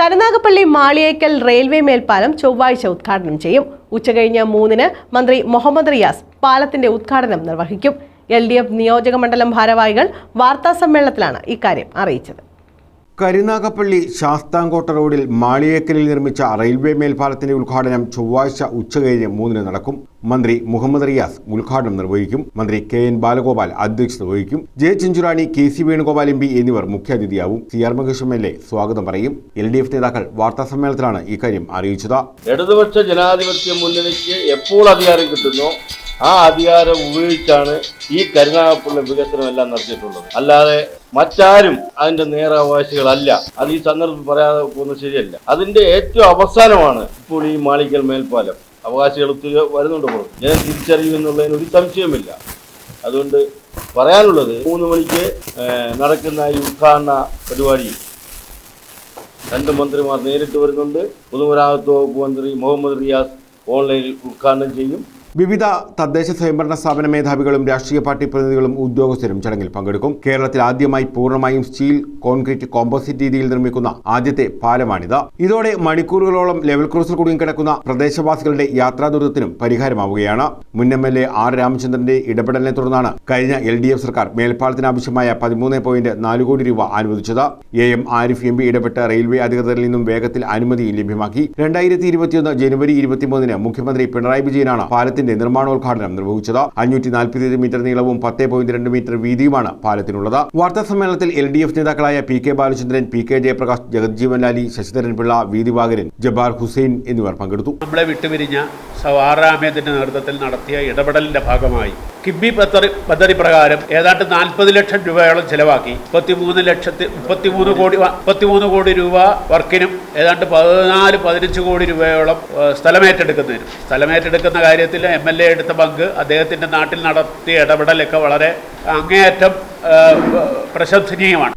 Karunagappally Maliyekkal railway മേൽപ്പാലം ചൊവ്വാഴ്ച ഉദ്ഘാടനം ചെയ്യും. ഉച്ചകഴിഞ്ഞ് മൂന്നിന് മന്ത്രി മുഹമ്മദ് റിയാസ് പാലത്തിന്റെ ഉദ്ഘാടനം നിർവഹിക്കും. എൽ ഡി എഫ് നിയോജക മണ്ഡലം ഭാരവാഹികൾ വാർത്താസമ്മേളനത്തിലാണ് ഇക്കാര്യം അറിയിച്ചത്. കരുനാഗപ്പള്ളി ശാസ്താംകോട്ട റോഡിൽ മാളിയേക്കലിൽ നിർമ്മിച്ച റെയിൽവേ മേൽപ്പാലത്തിന്റെ ഉദ്ഘാടനം ചൊവ്വാഴ്ച ഉച്ചകഴിഞ്ഞ് മൂന്നിന് നടക്കും. മന്ത്രി മുഹമ്മദ് റിയാസ് ഉദ്ഘാടനം നിർവഹിക്കും. മന്ത്രി കെ എൻ ബാലഗോപാൽ അധ്യക്ഷത വഹിക്കും. J Chinchurani K C Venugopal M P എന്നിവർ മുഖ്യാതിഥിയാവും. C R Mahesh M L A സ്വാഗതം പറയും. എൽ ഡി എഫ് നേതാക്കൾ വാർത്താസമ്മേളനത്തിലാണ് ഇക്കാര്യം അറിയിച്ചത്. ഇടതുപക്ഷ ജനാധിപത്യ മുന്നണിക്ക് എപ്പോൾ അധികാരം കിട്ടുന്നോ? ആ അധികാരം ഉപയോഗിച്ചാണ് ഈ കരുണാകപ്പുള്ള വികസനം എല്ലാം നടത്തിയിട്ടുള്ളത്. അല്ലാതെ മറ്റാരും അതിന്റെ നേരാവകാശികളല്ല. അത് ഈ സന്ദർഭത്തിൽ പറയാതെ പോകുന്നത് ശരിയല്ല. അതിന്റെ ഏറ്റവും അവസാനമാണ് ഇപ്പോൾ ഈ മാളിക്കൽ മേൽപ്പാലം. അവകാശികൾ വരുന്നുണ്ട് പുറത്ത് ജനം തിരിച്ചറിയുമെന്നുള്ളതിന് ഒരു സംശയമില്ല അതുകൊണ്ട് പറയാനുള്ളത് മൂന്ന് മണിക്ക് നടക്കുന്ന ഈ ഉദ്ഘാടന പരിപാടി രണ്ട് മന്ത്രിമാർ നേരിട്ട് വരുന്നുണ്ട്. പൊതുമരാമത്ത് വകുപ്പ് മന്ത്രി മുഹമ്മദ് റിയാസ് ഓൺലൈനിൽ ഉദ്ഘാടനം ചെയ്യും. വിവിധ തദ്ദേശ സ്വയംഭരണ സ്ഥാപന മേധാവികളും രാഷ്ട്രീയ പാർട്ടി പ്രതിനിധികളും ഉദ്യോഗസ്ഥരും ചടങ്ങിൽ പങ്കെടുക്കും. കേരളത്തിൽ ആദ്യമായി പൂർണമായും സ്റ്റീൽ കോൺക്രീറ്റ് കോമ്പോസിറ്റ് രീതിയിൽ നിർമ്മിക്കുന്ന ആദ്യത്തെ പാലമാണിത്. ഇതോടെ മണിക്കൂറുകളോളം ലെവൽ ക്രോസിൽ കുടുങ്ങിക്കിടക്കുന്ന പ്രദേശവാസികളുടെ യാത്രാ ദുരിതത്തിനും പരിഹാരമാവുകയാണ്. മുൻ എം എൽ എ ആർ രാമചന്ദ്രന്റെ ഇടപെടലിനെ തുടർന്നാണ് കഴിഞ്ഞ എൽ ഡി എഫ് സർക്കാർ മേൽപ്പാലത്തിനാവശ്യമായ പതിമൂന്ന് പോയിന്റ് നാല് കോടി രൂപ അനുവദിച്ചത്. A M Arif M P ഇടപെട്ട റെയിൽവേ അധികൃതരിൽ നിന്നും വേഗത്തിൽ അനുമതി ലഭ്യമാക്കി. രണ്ടായിരത്തി ഇരുപത്തിയൊന്ന് ജനുവരി ഇരുപത്തിമൂന്നിന് മുഖ്യമന്ത്രി പിണറായി വിജയനാണ് പാലത്തിന്റെ നിർമ്മാണോദ്ഘാടനം നിർവഹിച്ചത്. അഞ്ഞൂറ്റി നാൽപ്പത്തി മീറ്റർ നീളവും പത്ത് പോയിന്റ് രണ്ട് മീറ്റർ വീതിയുമാണ് പാലത്തിനുള്ളത്. വാർത്താ സമ്മേളനത്തിൽ L D F P K Balachandran P K Jayaprakash Jagjivan Lali Sasidharan Pillai വീതിവാകരൻ Jabbar Hussain എന്നിവർ പങ്കെടുത്തു. നമ്മളെ വിട്ടുപിരിഞ്ഞ സവാറാമേദിന്റെ നേതൃത്വത്തിൽ നടത്തിയ ഇടപെടലിന്റെ ഭാഗമായി കിബി പദ്ധതി പദ്ധതി പ്രകാരം ഏതാണ്ട് നാൽപ്പത് ലക്ഷം രൂപയോളം ചെലവാക്കി. മുപ്പത്തിമൂന്ന് ലക്ഷത്തി മുപ്പത്തിമൂന്ന് കോടി മുപ്പത്തിമൂന്ന് കോടി രൂപ വർക്കിനും ഏതാണ്ട് പതിനാല് പതിനഞ്ച് കോടി രൂപയോളം സ്ഥലമേറ്റെടുക്കുന്നതിനും. സ്ഥലമേറ്റെടുക്കുന്ന കാര്യത്തിൽ എം എൽ എ എടുത്ത പങ്ക് അദ്ദേഹത്തിന്റെ നാട്ടിൽ നടത്തിയ ഇടപെടലൊക്കെ വളരെ അങ്ങേയറ്റം പ്രശംസനീയമാണ്.